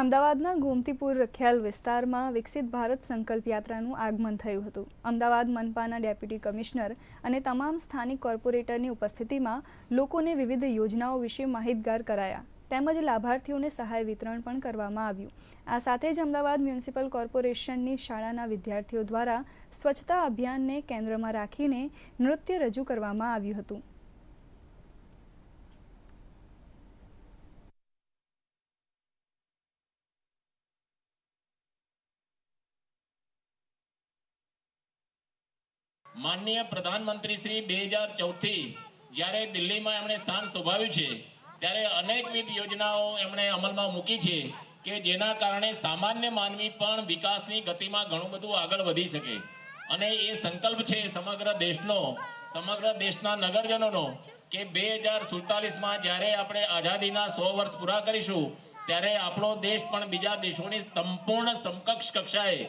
અમદાવાદના ગોમતીપુર રખિયાલ વિસ્તારમાં વિકસિત ભારત સંકલ્પ યાત્રાનું આગમન થયું હતું અમદાવાદ મનપાના ડેપ્યુટી કમિશનર અને તમામ સ્થાનિક કોર્પોરેટરની ઉપસ્થિતિમાં લોકોને વિવિધ યોજનાઓ વિશે માહિતગાર કરાયા તેમજ લાભાર્થીઓને સહાય વિતરણ પણ કરવામાં આવ્યું આ સાથે જ અમદાવાદ મ્યુનિસિપલ કોર્પોરેશનની શાળાના વિદ્યાર્થીઓ દ્વારા સ્વચ્છતા અભિયાનને કેન્દ્રમાં રાખીને નૃત્ય રજૂ કરવામાં આવ્યું હતું માનનીય પ્રધાનમંત્રી શ્રી બે હજાર ચૌદથી જ્યારે દિલ્હીમાં એમણે સ્થાન શોભાવ્યું છે ત્યારે અનેકવિધ યોજનાઓ એમણે અમલમાં મૂકી છે કે જેના કારણે સામાન્ય માનવી પણ વિકાસની ગતિમાં ઘણું બધું આગળ વધી શકે અને એ સંકલ્પ છે સમગ્ર દેશનો સમગ્ર દેશના નગરજનોનો કે બે હજાર સુડતાલીસમાં જ્યારે આપણે આઝાદીના સો વર્ષ પૂરા કરીશું ત્યારે આપણો દેશ પણ બીજા દેશોની સંપૂર્ણ સમકક્ષ કક્ષાએ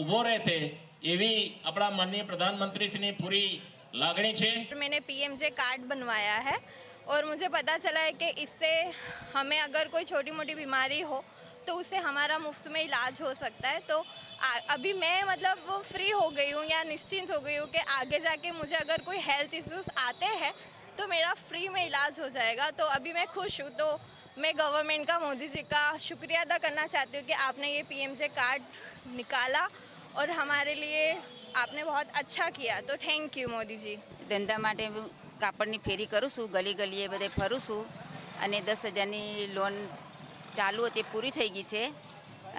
ઊભો રહેશે એવી આપણા માનનીય પ્રધાનમંત્રીશ્રીની પૂરી લાગણી છે મેં પીએમજે કાર્ડ बनवाया है और मुझे पता चला है कि इससे हमें अगर कोई छोटी मोटी बीमारी हो तो उससे हमारा मुफ्त में इलाज हो सकता है तो आ, अभी मैं मतलब फ्री हो गई हूँ या निश्चिंत हो गई हूँ कि आगे जाके मुझे अगर कोई हेल्थ इश्यूज़ आते हैं तो मेरा फ्री में इलाज हो जाएगा तो अभी मैं खुश हूँ तो मैं गवर्नमेंट का मोदी जी का शुक्रिया अदा करना चाहती हूँ कि आपने ये पी कार्ड निकाला और हमारे लिए आपने बहुत अच्छा किया तो थैंक यू मोदी जी धंदा માટે કાપડની ફેરી કરું સુ ગલી ગલીએ બદે ફરું સુ અને 10000 ની લોન ચાલુ હતી પૂરી થઈ ગઈ છે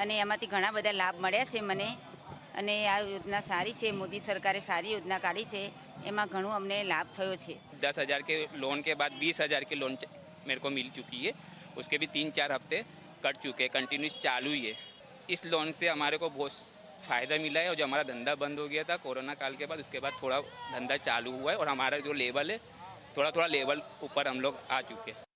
અને એમાંથી ઘણા બધા લાભ મળ્યા છે મને અને આ યોજના સારી છે મોદી સરકારે સારી યોજના કાઢી છે એમાં ઘણો અમને લાભ થયો છે 10000 કે લોન કે બાદ 20000 કે લોન મેરકો મિલ ચૂકી હે ઉસકે ભી 3-4 હપ્તે कट चुके कंटिन्यूस ચાલુ હી હે ઇસ લોન સે અમારે કો બોશ फ़ायदा मिला है और जो हमारा धंधा बंद हो गया था कोरोना काल के बाद उसके बाद थोड़ा धंधा चालू हुआ है और हमारा जो लेवल है थोड़ा थोड़ा लेवल ऊपर हम लोग आ चुके हैं